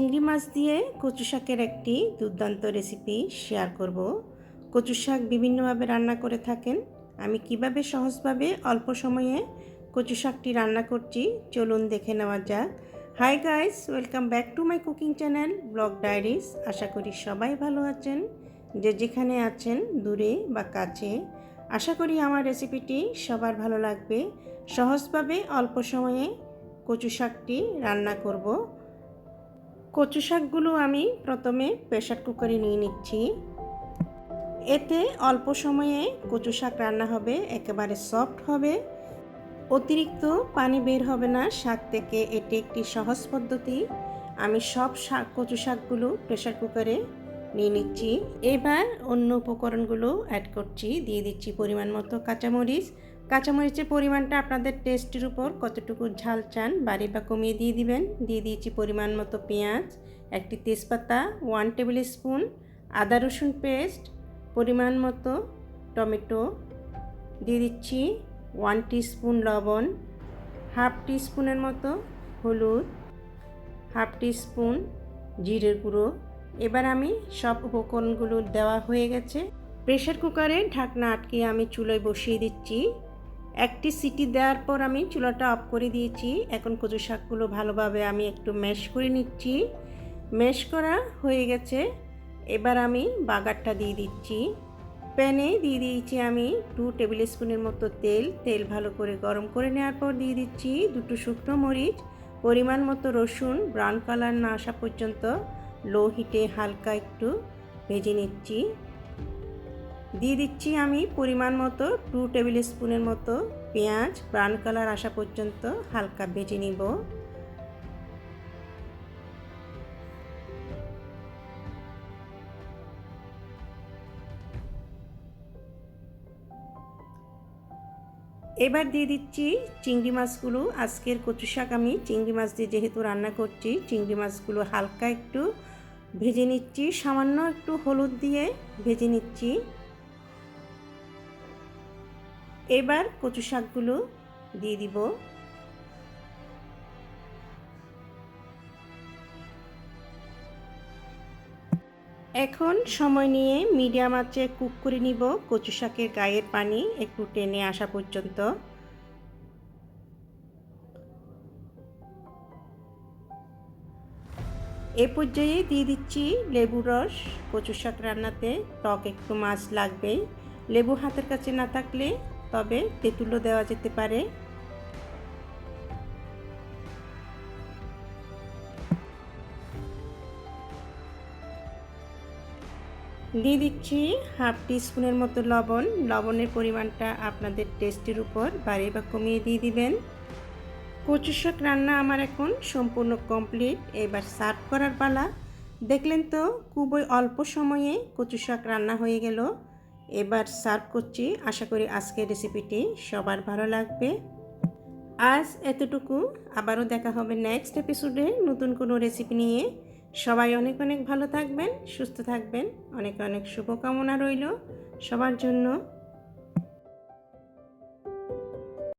মাছ দিয়ে কচু শাকের একটি দুর্দান্ত রেসিপি শেয়ার করব। কচু শাক বিভিন্নভাবে রান্না করে থাকেন। আমি কীভাবে সহজভাবে অল্প সময়ে কচু শাকটি রান্না করছি, চলুন দেখে নেওয়া যাক। Hi guys welcome back to my cooking channel blog diaries আশা করি সবাই ভালো আছেন। যে যেখানে আছেন, দূরে বা কাছে, আশা করি আমার রেসিপিটি সবার ভালো লাগবে। সহজভাবে অল্প সময়ে কচু শাকটি রান্না করব। কচু শাকগুলো আমি প্রথমে প্রেশার কুকারে নিয়ে নিচ্ছি। এতে অল্প সময়ে কচু শাক রান্না হবে, একেবারে সফট হবে। অতিরিক্ত পানি বের হবে না, শাক থেকে এটি একটি সহজ পদ্ধতি। আমি সব শাক, কচু শাকগুলো প্রেশার কুকারে নিয়ে নিচ্ছি। এবার অন্য উপকরণগুলো অ্যাড করছি, দিয়ে দিচ্ছি পরিমাণ মতো কাঁচামরিচ কাঁচামরিচের পরিমাণটা আপনাদের টেস্টের উপর কতটুকু ঝাল চান বাড়ি বা কমিয়ে দিয়ে দিবেন। দিয়ে দিয়েছি পরিমাণ মতো পেঁয়াজ, একটি তেজপাতা ওয়ান টেবিল স্পুন আদা রসুন পেস্ট পরিমাণ মতো টমেটো। দিয়ে দিচ্ছি ওয়ান স্পুন লবণ হাফ স্পুনের মতো হলুদ হাফ স্পুন জিরের গুঁড়ো। এবার আমি সব উপকরণগুলো দেওয়া হয়ে গেছে। প্রেশার কুকারে ঢাকনা আটকে আমি চুলোয় বসিয়ে দিচ্ছি। একটি সিটি দেওয়ার পর আমি চুলাটা অফ করে দিয়েছি। এখন কচু শাকগুলো ভালোভাবে আমি একটু ম্যাশ করে নিচ্ছি। ম্যাশ করা হয়ে গেছে। এবার আমি বাগারটা দিয়ে দিচ্ছি। প্যানে দিয়ে দিয়েছি আমি টু টেবিল স্পুনের মতো তেল। তেল ভালো করে গরম করে নেওয়ার পর দিয়ে দিচ্ছি দুটো শুকনো মরিচ, পরিমাণ মতো রসুন, ব্রাউন কালার না আসা পর্যন্ত লো হিটে হালকা একটু ভেজে নিচ্ছি। দিয়ে দিচ্ছি আমি পরিমাণ মতো টু টেবিল স্পুনের মতো পেঁয়াজ, ব্রাউন কালার আসা পর্যন্ত হালকা ভেজে নিব। এবার দিয়ে দিচ্ছি চিংড়ি মাছগুলো। আজকের কচু শাক আমি চিংড়ি মাছ দিয়ে যেহেতু রান্না করছি, চিংড়ি মাছগুলো হালকা একটু ভেজে নিচ্ছি। সামান্য একটু হলুদ দিয়ে ভেজে নিচ্ছি। এবার কচু শাকগুলো দিয়ে দিব। এখন সময় নিয়ে মিডিয়াম আঁচে কুক করে নিব কচু শাকের গায়ের পানি একটু টেনে আসা পর্যন্ত। এ পর্যায়ে দিয়ে দিচ্ছি লেবু রস। কচু শাক রান্নাতে টক একটু মাছ লাগবেই লেবু হাতের কাছে না থাকলে তবে তেঁতুলও দেওয়া যেতে পারে। দিয়ে দিচ্ছি হাফ স্পুনের মতো লবণ। লবণের পরিমাণটা আপনাদের টেস্টের উপর বাড়িয়ে বা কমিয়ে দিয়ে দিবেন। কচু শাক রান্না আমার এখন সম্পূর্ণ কমপ্লিট। এবার সার্ভ করার পালা। দেখলেন তো, খুবই অল্প সময়ে কচু শাক রান্না হয়ে গেল। এবার সার্ভ করছি। আশা করি আজকের রেসিপিটি সবার ভালো লাগবে। আজ এতটুকু। আবারও দেখা হবে নেক্সট এপিসোডে নতুন কোনো রেসিপি নিয়ে। সবাই অনেক অনেক ভালো থাকবেন, সুস্থ থাকবেন। অনেক অনেক শুভকামনা রইল সবার জন্য।